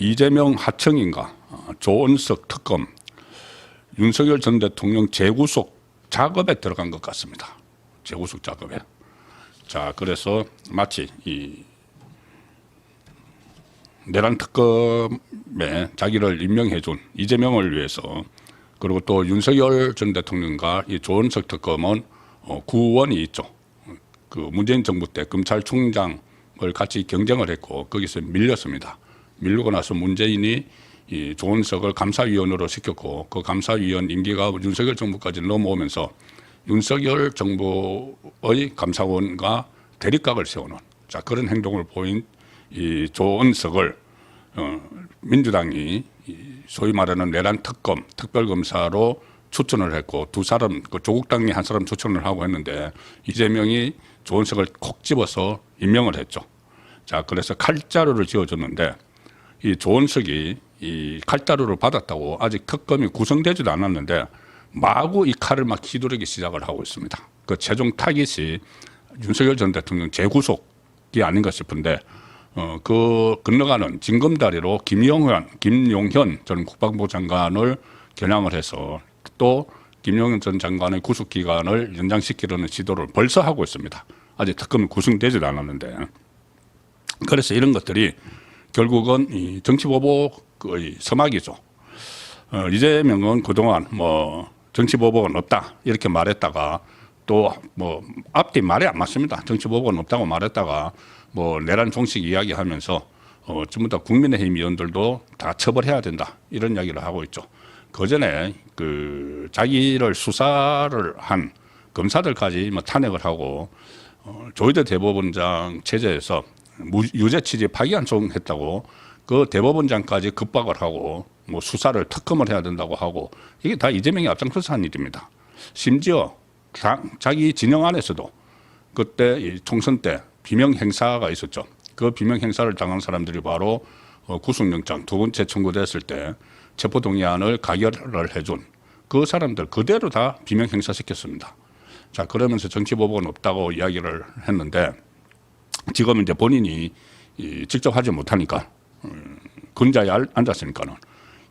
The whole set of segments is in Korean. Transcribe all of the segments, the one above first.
이재명 하청인가 어, 조은석 특검 윤석열 전 대통령 재구속 작업에 들어간 것 같습니다. 재구속 작업에. 자, 그래서 마치 이 내란 특검에 자기를 임명해 준 이재명을 위해서 그리고 또 윤석열 전 대통령과 이 조은석 특검은 어, 구원이 있죠. 그 문재인 정부 때 검찰총장을 같이 경쟁을 했고 거기서 밀렸습니다. 밀리고 나서 문재인이 이 조은석을 감사위원으로 시켰고 그 감사위원 임기가 윤석열 정부까지 넘어오면서 윤석열 정부의 감사원과 대립각을 세우는 자 그런 행동을 보인 이 조은석을 어, 민주당이 이 소위 말하는 내란 특검 특별검사로 추천을 했고 두 사람 그 조국 당이 한 사람 추천을 하고 했는데 이재명이 조은석을 콕 집어서 임명을 했죠. 자 그래서 칼자루를 지어줬는데 이 조은석이 이 칼자루를 받았다고 아직 특검이 구성되지도 않았는데 마구 이 칼을 막 휘두르기 시작을 하고 있습니다. 그 최종 타깃이 윤석열 전 대통령 재구속이 아닌가 싶은데 어, 그 건너가는 징검다리로 김용현, 김용현 전 국방부 장관을 겨냥을 해서 또 김용현 전 장관의 구속 기간을 연장시키려는 시도를 벌써 하고 있습니다. 아직 특검이 구성되지도 않았는데 그래서 이런 것들이 결국은 이 정치 보복의 서막이죠. 어, 이재명은 그동안 뭐 정치 보복은 없다 이렇게 말했다가 또 뭐 앞뒤 말이 안 맞습니다. 정치 보복은 없다고 말했다가 뭐 내란 종식 이야기하면서 어, 전부 다 국민의힘 의원들도 다 처벌해야 된다 이런 이야기를 하고 있죠. 그 전에 그 자기를 수사를 한 검사들까지 뭐 탄핵을 하고 어, 조희대 대법원장 체제에서 무, 유죄 취지 파기환 송했다고 그 대법원장까지 급박을 하고 뭐 수사를 특검을 해야 된다고 하고 이게 다 이재명이 앞장서서 한 일입니다. 심지어 자, 자기 진영 안에서도 그때 이 총선 때 비명 행사가 있었죠. 그 비명 행사를 당한 사람들이 바로 어, 구속영장 두 번째 청구됐을 때 체포동의안을 가결을 해준 그 사람들 그대로 다 비명 행사시켰습니다. 자 그러면서 정치보복은 없다고 이야기를 했는데 지금 이제 본인이 이 직접 하지 못하니까 음, 근자에 알- 앉았으니까는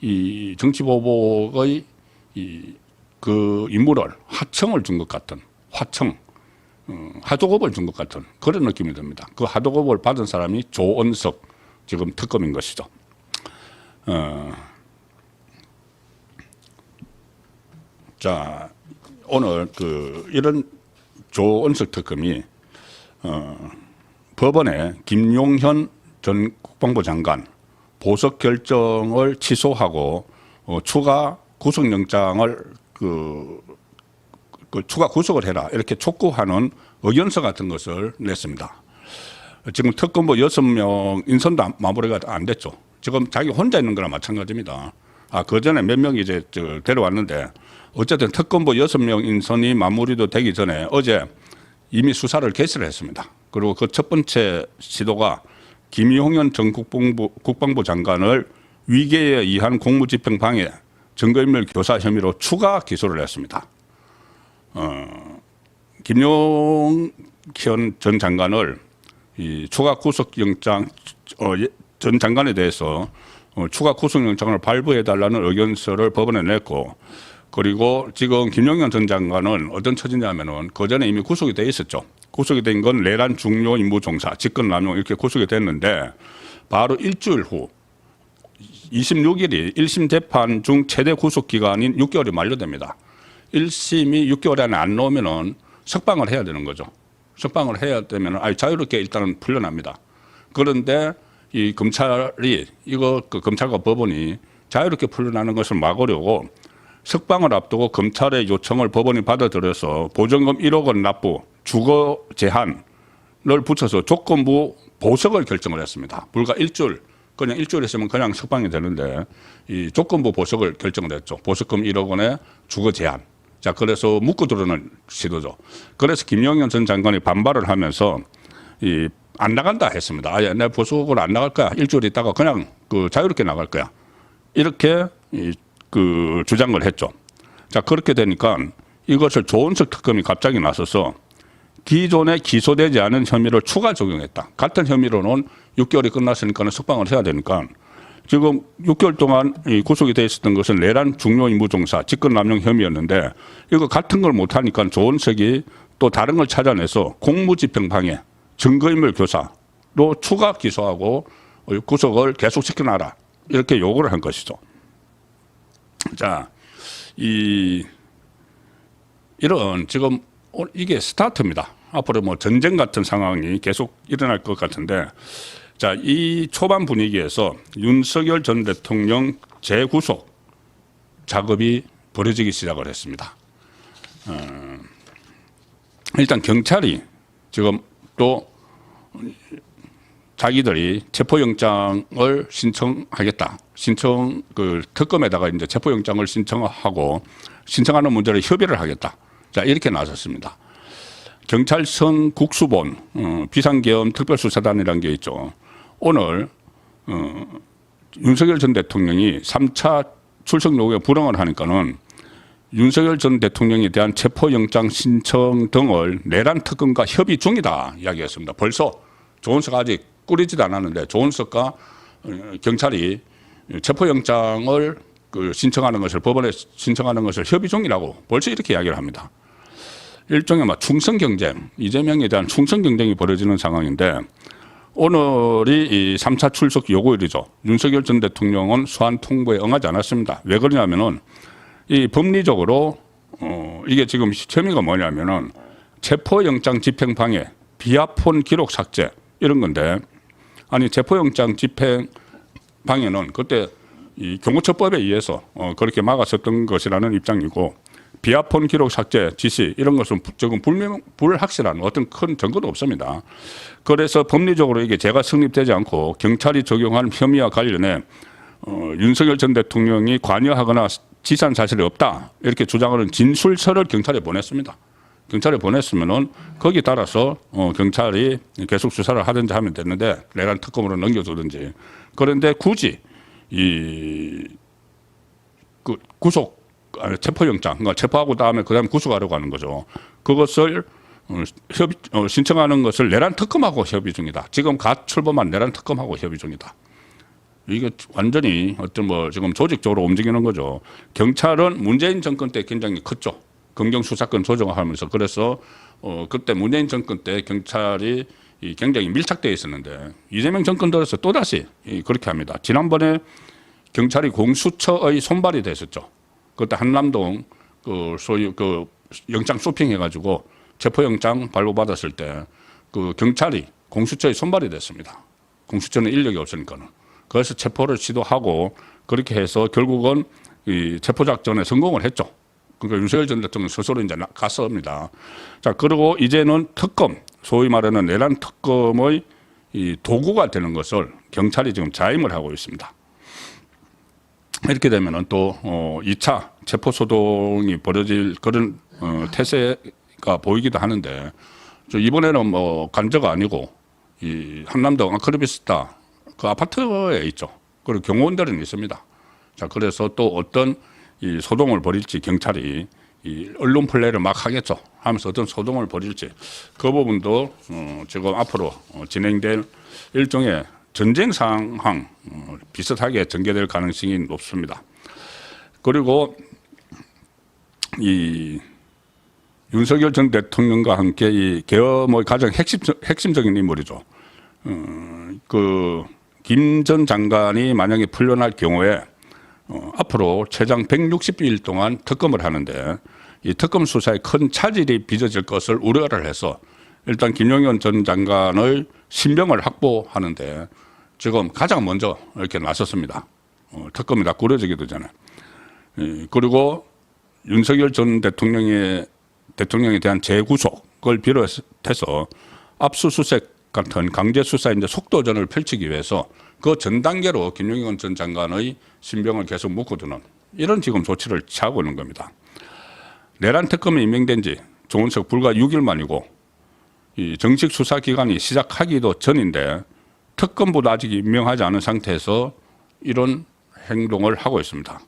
이 정치보복의 이 그 인물을 하청을 준 것 같은 화청 음, 하도급을 준 것 같은 그런 느낌이 듭니다. 그 하도급을 받은 사람이 조은석 지금 특검인 것이죠. 어, 자 오늘 그 이런 조은석 특검이 어, 법원에 김용현 전 국방부 장관 보석 결정을 취소하고 어, 추가 구속영장을 그, 그 추가 구속을 해라 이렇게 촉구하는 의견서 같은 것을 냈습니다. 지금 특검부 여섯 명 인선도 안- 마무리가 안 됐죠. 지금 자기 혼자 있는 거랑 마찬가지입니다. 아, 그 전에 몇 명이 이제 저 데려왔는데 어쨌든 특검부 여섯 명 인선이 마무리도 되기 전에 어제 이미 수사를 개시를 했습니다. 그리고 그 첫 번째 시도가 김용현 전 국방부, 국방부 장관을 위계에 의한 공무집행 방해, 증거인멸 교사 혐의로 추가 기소를 했습니다. 어, 김용현 전 장관을 이 추가 구속영장 어, 예, 전 장관에 대해서 어, 추가 구속영장을 발부해 달라는 의견서를 법원에 냈고 그리고 지금 김용현 전 장관은 어떤 처지냐면은 그 전에 이미 구속이 돼 있었죠. 구속이 된 건 내란 중요 임무 종사, 직권 남용 이렇게 구속이 됐는데 바로 일주일 후 26일이 1심 재판 중 최대 구속 기간인 6개월이 만료됩니다. 1심이 6개월 안에 안 나오면은 석방을 해야 되는 거죠. 석방을 해야 되면은 아니 자유롭게 일단은 풀려납니다. 그런데 이 검찰이 이거 그 검찰과 법원이 자유롭게 풀려나는 것을 막으려고 석방을 앞두고 검찰의 요청을 법원이 받아들여서 보증금 1억 원 납부, 주거 제한을 붙여서 조건부 보석을 결정을 했습니다. 불과 일주일, 그냥 일주일 있으면 그냥 석방이 되는데 이 조건부 보석을 결정을 했죠. 보석금 1억 원에 주거 제한. 자, 그래서 묶고 들어오는 시도죠. 그래서 김영현 전 장관이 반발을 하면서 이 안 나간다 했습니다. 아예 내 보석으로 안 나갈 거야. 일주일 있다가 그냥 그 자유롭게 나갈 거야. 이렇게 이 그 주장을 했죠. 자 그렇게 되니까 이것을 조은석 특검이 갑자기 나서서 기존에 기소되지 않은 혐의를 추가 적용했다. 같은 혐의로는 6개월이 끝났으니까 석방을 해야 되니까 지금 6개월 동안 이 구속이 돼 있었던 것은 내란 중요 임무 종사 직권 남용 혐의였는데 이거 같은 걸 못 하니까 조은석이 또 다른 걸 찾아내서 공무집행 방해, 증거인멸 교사로 추가 기소하고 어, 구속을 계속 시켜놔라 이렇게 요구를 한 것이죠. 자, 이 이런 지금 오- 이게 스타트입니다. 앞으로 뭐 전쟁 같은 상황이 계속 일어날 것 같은데 자, 이 초반 분위기에서 윤석열 전 대통령 재구속 작업이 벌어지기 시작을 했습니다. 어, 일단 경찰이 지금 또 자기들이 체포영장을 신청하겠다. 신청 그 특검에다가 이제 체포영장을 신청하고 신청하는 문제를 협의를 하겠다. 자 이렇게 나섰습니다. 경찰청 국수본 어, 비상계엄 특별수사단이라는 게 있죠. 오늘 어, 윤석열 전 대통령이 3차 출석 요구에 불응을 하니까는 윤석열 전 대통령에 대한 체포영장 신청 등을 내란 특검과 협의 중이다 이야기했습니다. 벌써 조은석 아직 꾸리지도 않았는데 조은석과 어, 경찰이 체포영장을 그 신청하는 것을 법원에 신청하는 것을 협의 중이라고 벌써 이렇게 이야기를 합니다. 일종의 막 충성 경쟁, 이재명에 대한 충성 경쟁이 벌어지는 상황인데 오늘이 이 3차 출석 요구일이죠. 윤석열 전 대통령은 소환 통보에 응하지 않았습니다. 왜 그러냐면은 이 법리적으로 어 이게 지금 혐의가 뭐냐면은 체포영장 집행 방해, 비아폰 기록 삭제 이런 건데 아니 체포영장 집행 방해는 그때 이 경호처법에 의해서 어 그렇게 막았었던 것이라는 입장이고 비아폰 기록 삭제 지시 이런 것은 부- 지금 불명 불확실한 어떤 큰 증거도 없습니다. 그래서 법리적으로 이게 제가 성립되지 않고 경찰이 적용한 혐의와 관련해 어, 윤석열 전 대통령이 관여하거나 지시한 사실이 없다 이렇게 주장하는 진술서를 경찰에 보냈습니다. 경찰에 보냈으면은 거기 따라서 어, 경찰이 계속 수사를 하든지 하면 됐는데 내란 특검으로 넘겨주든지 그런데 굳이 이 그 구속 아니, 체포영장 그러니까 체포하고 다음에 그다음에 구속하려고 하는 거죠. 그것을 어, 협의 어, 신청하는 것을 내란 특검하고 협의 중이다. 지금 갓 출범한 내란 특검하고 협의 중이다. 이게 완전히 어떤 뭐 지금 조직적으로 움직이는 거죠. 경찰은 문재인 정권 때 굉장히 컸죠. 검경 수사권 조정하면서 그래서 어 그때 문재인 정권 때 경찰이 이 굉장히 밀착되어 있었는데 이재명 정권 들어서 또 다시 이 그렇게 합니다. 지난번에 경찰이 공수처의 손발이 됐었죠. 그때 한남동 그 소유 그 영장 쇼핑해가지고 체포영장 발부받았을 때 그 경찰이 공수처의 손발이 됐습니다. 공수처는 인력이 없으니까는. 그래서 체포를 시도하고 그렇게 해서 결국은 이 체포 작전에 성공을 했죠. 그러니까 윤석열 전 대통령 스스로 이제 나- 갔습니다. 자, 그리고 이제는 특검, 소위 말하는 내란 특검의 이 도구가 되는 것을 경찰이 지금 자임을 하고 있습니다. 이렇게 되면은 또 어, 2차 체포 소동이 벌어질 그런 어, 태세가 보이기도 하는데 저 이번에는 뭐 간저가 아니고 이 한남동 아크리비스타 그 아파트에 있죠. 그리고 경호원들은 있습니다. 자 그래서 또 어떤 이 소동을 벌일지 경찰이 이 언론 플레이를 막 하겠죠. 하면서 어떤 소동을 벌일지 그 부분도 어, 지금 앞으로 어, 진행될 일종의 전쟁 상황 어, 비슷하게 전개될 가능성이 높습니다. 그리고 이 윤석열 전 대통령과 함께 이 계엄의 가장 핵심, 핵심적인 인물이죠. 어, 그 김 전 장관이 만약에 풀려날 경우에 어, 앞으로 최장 160일 동안 특검을 하는데 이 특검 수사에 큰 차질이 빚어질 것을 우려를 해서 일단 김용현 전 장관의 신병을 확보하는데 지금 가장 먼저 이렇게 나섰습니다. 어, 특검이 다 꾸려지기도 전에. 예, 그리고 윤석열 전 대통령의 대통령에 대한 재구속을 비롯해서 압수수색 같은 강제 수사 이제 속도전을 펼치기 위해서 그 전 단계로 김용현 전 장관의 신병을 계속 묶어두는 이런 지금 조치를 취하고 있는 겁니다. 내란 특검이 임명된 지 조은석 불과 6일 만이고 이 정식 수사 기간이 시작하기도 전인데 특검보다 아직 임명하지 않은 상태에서 이런 행동을 하고 있습니다.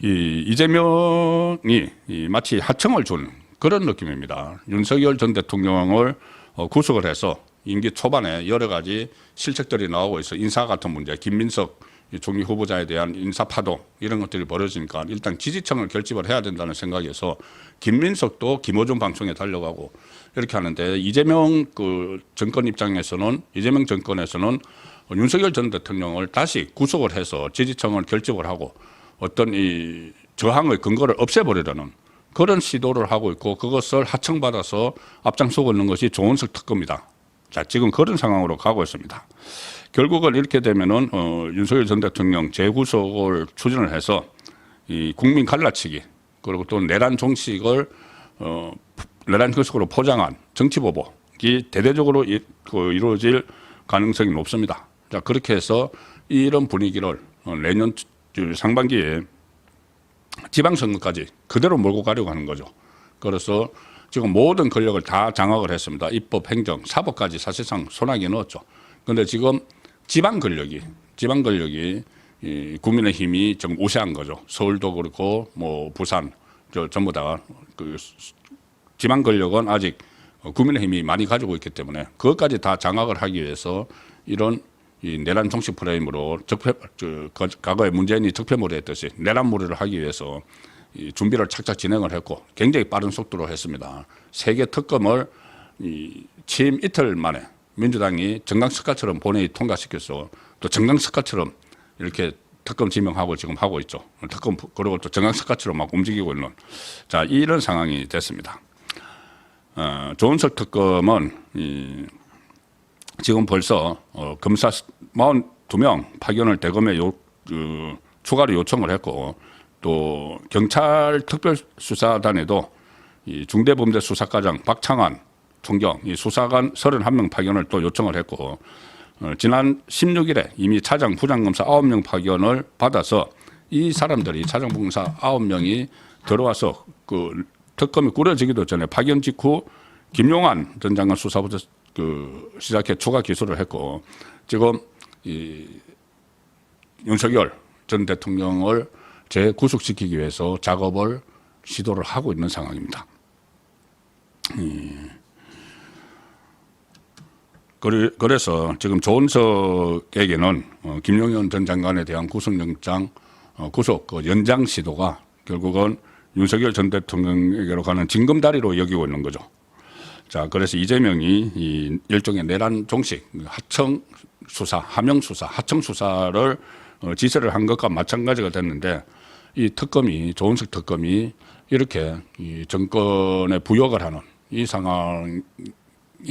이 이재명이 이 마치 하청을 준 그런 느낌입니다. 윤석열 전 대통령을 어, 구속을 해서 임기 초반에 여러 가지 실책들이 나오고 있어 인사 같은 문제, 김민석 이 총리 후보자에 대한 인사 파동 이런 것들이 벌어지니까 일단 지지층을 결집을 해야 된다는 생각에서 김민석도 김어준 방송에 달려가고 이렇게 하는데 이재명 그 정권 입장에서는 이재명 정권에서는 윤석열 전 대통령을 다시 구속을 해서 지지층을 결집을 하고 어떤 이 저항의 근거를 없애버리려는 그런 시도를 하고 있고 그것을 하청받아서 앞장서고 있는 것이 조은석 특검이다. 자, 지금 그런 상황으로 가고 있습니다. 결국은 이렇게 되면은 어, 윤석열 전 대통령 재구속을 추진을 해서 이 국민 갈라치기 그리고 또 내란 종식을 어, 내란 교속으로 포장한 정치 보복이 대대적으로 이, 그 이루어질 가능성이 높습니다. 자 그렇게 해서 이런 분위기를 어, 내년 주- 상반기에 지방선거까지 그대로 몰고 가려고 하는 거죠. 그래서 지금 모든 권력을 다 장악을 했습니다. 입법, 행정, 사법까지 사실상 손아귀에 넣었죠. 그런데 지금 지방 권력이 지방 권력이 이 국민의힘이 좀 우세한 거죠. 서울도 그렇고 뭐 부산 저 전부 다그 지방 권력은 아직 어, 국민의힘이 많이 가지고 있기 때문에 그것까지 다 장악을 하기 위해서 이런 이 내란 정치 프레임으로 적폐 과거에 문재인이 적폐몰이 했듯이 내란 몰이를 하기 위해서 이 준비를 착착 진행을 했고 굉장히 빠른 속도로 했습니다. 세계 특검을 이 취임 이틀 만에 민주당이 정강석가처럼 본회의 통과시켜서 또 정강석가처럼 이렇게 특검 지명하고 지금 하고 있죠. 특검 그리고 또 정강석가처럼 막 움직이고 있는 자 이런 상황이 됐습니다. 어, 조은석 특검은 이, 지금 벌써 어, 검사 42명 파견을 대검에 요, 그, 추가로 요청을 했고 또 경찰 특별수사단에도 이 중대범죄수사과장 박창환 총경 이 수사관 31명 파견을 또 요청을 했고 어, 지난 16일에 이미 차장 부장검사 9명 파견을 받아서 이 사람들이 차장 부장검사 9명이 들어와서 그 특검이 꾸려지기도 전에 파견 직후 김용환 전 장관 수사부터 그 시작해 추가 기소를 했고 지금 이 윤석열 전 대통령을 재구속시키기 위해서 작업을 시도를 하고 있는 상황입니다. 그래- 그래서 지금 조은석에게는 어, 김용현 전 장관에 대한 구속영장 어, 구속 그 연장 시도가 결국은 윤석열 전 대통령에게로 가는 징검다리로 여기고 있는 거죠. 자, 그래서 이재명이 이 일종의 내란 종식, 하청 수사, 하명 수사, 하청 수사를 어, 지시를 한 것과 마찬가지가 됐는데 이 특검이 조은석 특검이 이렇게 이 정권에 부역을 하는 이 상황이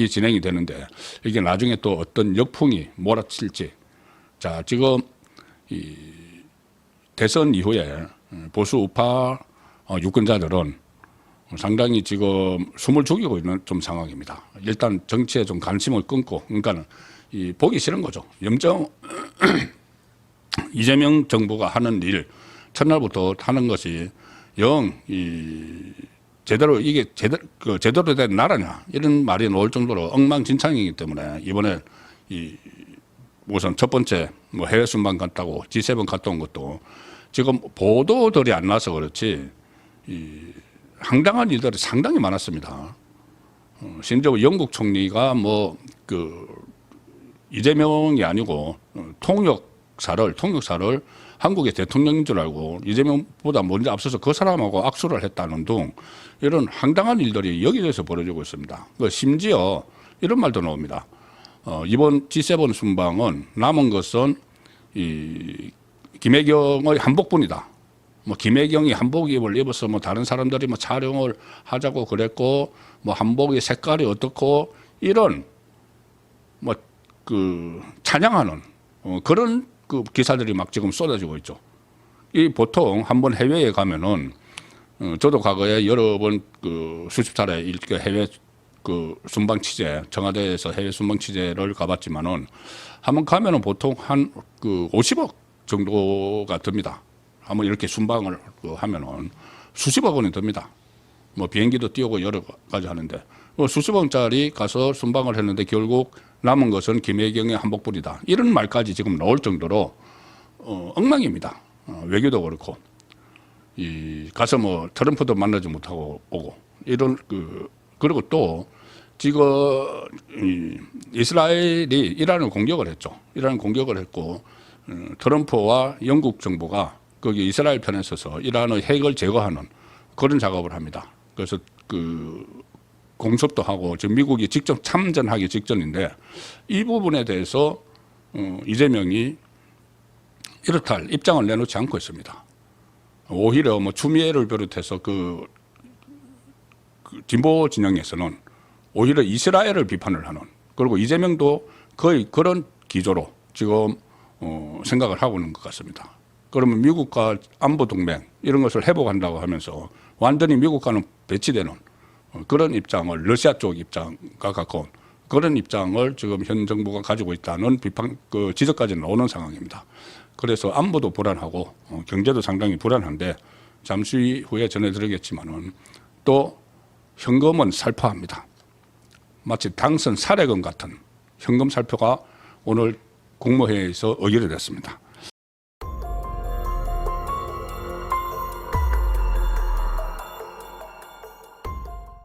진행이 되는데 이게 나중에 또 어떤 역풍이 몰아칠지 자 지금 이 대선 이후에 보수 우파 어, 유권자들은 상당히 지금 숨을 죽이고 있는 좀 상황입니다. 일단 정치에 좀 관심을 끊고, 그러니까는 이 보기 싫은 거죠. 염정 이재명 정부가 하는 일 첫날부터 하는 것이 영 이 제대로 이게 제대로 그 제대로 된 나라냐 이런 말이 나올 정도로 엉망진창이기 때문에 이번에 이 우선 첫 번째 뭐 해외 순방 갔다고 G7 갔다 온 것도 지금 보도들이 안 나서 그렇지 황당한 일들이 상당히 많았습니다. 어, 심지어 영국 총리가 뭐 그 이재명이 아니고 어, 통역사를 통역사를 한국의 대통령인 줄 알고 이재명보다 먼저 앞서서 그 사람하고 악수를 했다는 등 이런 황당한 일들이 여기저기서 벌어지고 있습니다. 그 심지어 이런 말도 나옵니다. 어, 이번 G7 순방은 남은 것은 이 김혜경의 한복뿐이다. 뭐 김혜경이 한복 입을 입어서 뭐 다른 사람들이 뭐 촬영을 하자고 그랬고 뭐 한복의 색깔이 어떻고 이런 뭐 그 찬양하는 어, 그런 그 기사들이 막 지금 쏟아지고 있죠. 이 보통 한번 해외에 가면은 어, 저도 과거에 여러 번 그 수십 차례 이렇게 해외 그 순방 취재 청와대에서 해외 순방 취재를 가봤지만은 한번 가면은 보통 한 그 50억 정도가 듭니다. 한번 이렇게 순방을 그 하면은 수십억 원이 듭니다. 뭐 비행기도 띄우고 여러 가지 하는데 뭐 수십 억짜리 가서 순방을 했는데 결국 남은 것은 김혜경의 한복불이다. 이런 말까지 지금 나올 정도로 어, 엉망입니다. 어, 외교도 그렇고 이 가서 뭐 트럼프도 만나지 못하고 오고 이런 그 그리고 또 지금 이 이스라엘이 이란을 공격을 했죠. 이란을 공격을 했고 어, 트럼프와 영국 정부가 거기 이스라엘 편에 서서 이란의 핵을 제거하는 그런 작업을 합니다. 그래서 그 공습도 하고 지금 미국이 직접 참전하기 직전인데 이 부분에 대해서 어, 이재명이 이렇다 할 입장을 내놓지 않고 있습니다. 오히려 뭐 추미애를 비롯해서 그, 그 진보 진영에서는 오히려 이스라엘을 비판을 하는 그리고 이재명도 거의 그런 기조로 지금 어, 생각을 하고 있는 것 같습니다. 그러면 미국과 안보 동맹 이런 것을 회복한다고 하면서 완전히 미국과는 배치되는 어, 그런 입장을 러시아 쪽 입장과 가까운 그런 입장을 지금 현 정부가 가지고 있다는 비판 그 지적까지 나오는 상황입니다. 그래서 안보도 불안하고 어, 경제도 상당히 불안한데 잠시 후에 전해드리겠지만은 또 현금은 살포합니다. 마치 당선 사례금 같은 현금 살표가 오늘 국무회의에서 의결이 됐습니다.